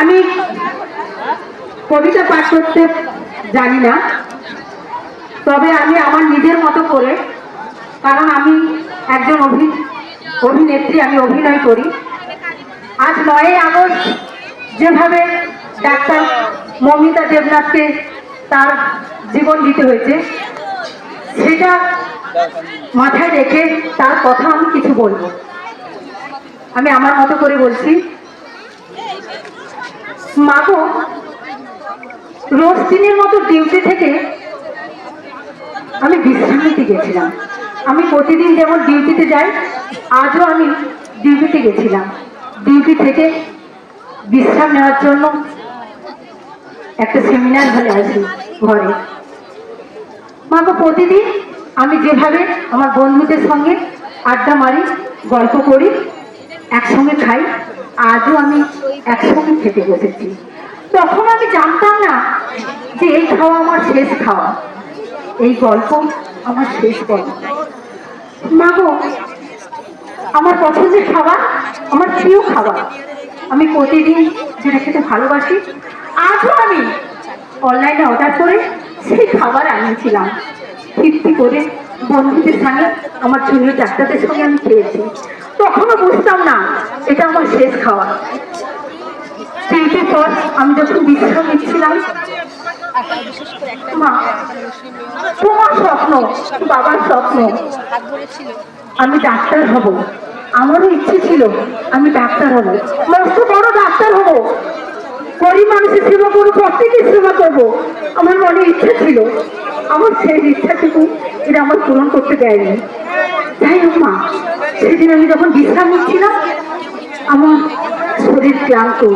আমি কবিতা পাঠ করতে জানি না। তবে আমি আমার নিজের মতো করে, কারণ আমি একজন অভি, অভিনেত্রী, আমি অভিনয় করি। আজ নয়ই আগস্ট, যেভাবে ডাক্তার মমিতা দেবনাথকে তার জীবন দিতে হয়েছে, সেটা মাথায় রেখে তার কথা আমি কিছু বলব। আমি আমার মতো করে বলছি মাগো রোজ দিনের মতো ডিউটি থেকে আমি বিশ্রাম নিতে গেছিলাম। আমি প্রতিদিন যেমন ডিউটিতে যাই, আজও আমি ডিউটিতে গেছিলাম। ডিউটি থেকে বিশ্রাম নেওয়ার জন্য একটা সেমিনার হলে আসি ঘরে। মাকে প্রতিদিন আমি যেভাবে আমার বন্ধুদের সঙ্গে আড্ডা মারি, গল্প করি, একসঙ্গে খাই আজও আমি একসঙ্গে খেতে বসেছি। তখন আমি জানতাম না যে এই খাওয়া আমার শেষ খাওয়া। এই গল্প আমার শেষ গল্প। মা গো, আমার পছন্দের খাবার, আমার প্রিয় খাবার। আমি প্রতিদিন যেটা খেতে ভালোবাসি, আজও আমি অনলাইনে অর্ডার করে সেই খাবার আনিয়েছিলাম। তৃপ্তি করে বন্ধুদের সঙ্গে, আমার জুনিয়র ডাক্তারদের সঙ্গে আমি খেয়েছি। তখনও বুঝতাম না। এটা আমার শেষ খাওয়া। ডিউটির পর আমি যখন বিশ্রাম নিচ্ছিলাম, মা, তোমার স্বপ্ন, বাবার স্বপ্ন, আমি ডাক্তার হব। আমারও ইচ্ছে ছিল আমি ডাক্তার হব। মস্ত বড় ডাক্তার হব। গরিব মানুষের সেবা করব, প্রত্যেকের সেবা করব। আমার মনে ইচ্ছা ছিল, আমার সেই ইচ্ছাটুকু এটা আমার পূরণ করতে দেয়নি। হোক মা সেদিন আমি যখন বিশ্রাম নিচ্ছিলাম, আমার শরীর ক্লান্ত,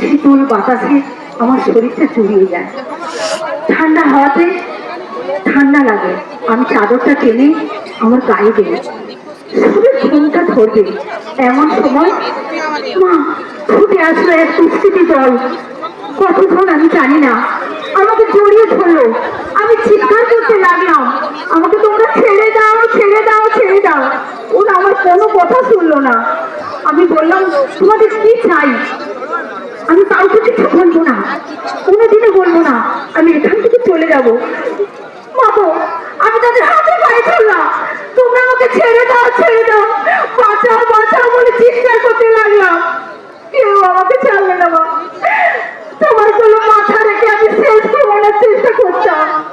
শীতল বাতাসে আমার শরীরটা যায়। ঠান্ডা হাওয়াতে ঠান্ডা লাগে। আমি চাদরটা টেনে আমার গায়ে দেবো। শুধু ঘুমটা ধরবে। এমন সময়, মা ফুটে আসলো এক দুষ্কৃতি দল। কতক্ষণ আমি জানি না। আমাকে জড়িয়ে ধরলো। আমি চিৎকার করতে লাগলাম। আমাকে তোমরা ছেড়ে দাও ছেড়ে দাও ওরা আমার কোনো কথা শুনলো না। আমি বললাম, তোমাদের কি চাই? আমি কাউকে কিছু বলব না। কোনোদিনও বলব না। আমি এখান থেকে চলে যাব। আমি তাদের হাতে পায়ে তোমরা আমাকে ছেড়ে দাও ছেড়ে দাও। বাঁচাও বাঁচাও বলে চিৎকার করতে লাগলাম। কেউ আমাকে ছাড়বে না, মা। তোমার কোনো মাথা রেখে আমি শেষ ঘুমানোর চেষ্টা করতাম।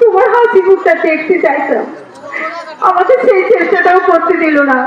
তোমার হাসি মুখটা দেখতে চাইতাম। আমাকে সেই চেষ্টাটাও করতে দিল না।